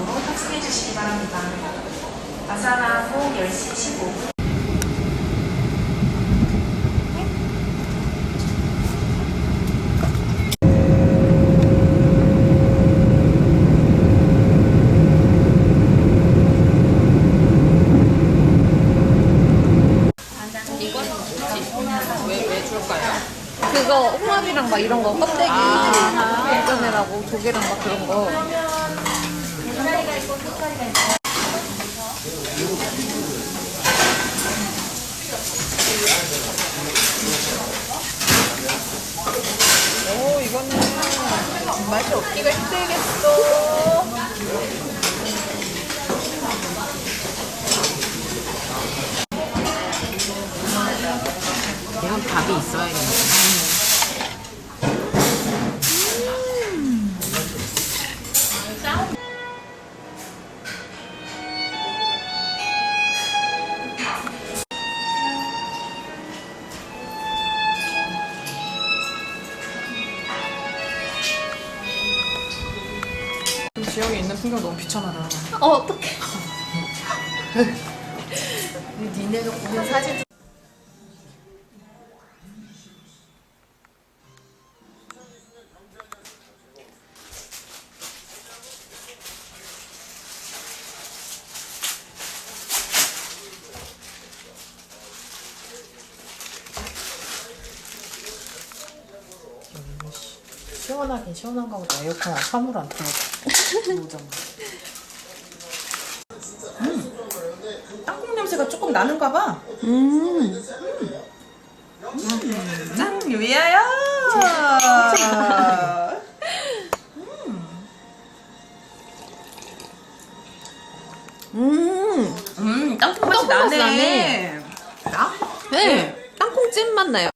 정보로 탑승해 주시기 바랍니다. 아사나항공 10시 15분. 그거 홍합이랑 막 이런 거 껍데기 아~ 라고 조개랑 막 그런 거. 오 이거는 맛이 없기가 힘들겠어. 이건 밥이 있어야겠네. 지역에 있는 풍경 너무 비참하다. 어, 어떡해. 니네가 보면 사진 시원하긴 시원한가 보다 에어컨 사물 안 틀어져 오잖아 땅콩 냄새가 조금 나는가 봐. 음. 짱 유야야. 음. 음, 땅콩 맛이 땅콩 맛이 나네. 나? 네. 땅콩 찜 맛 나요.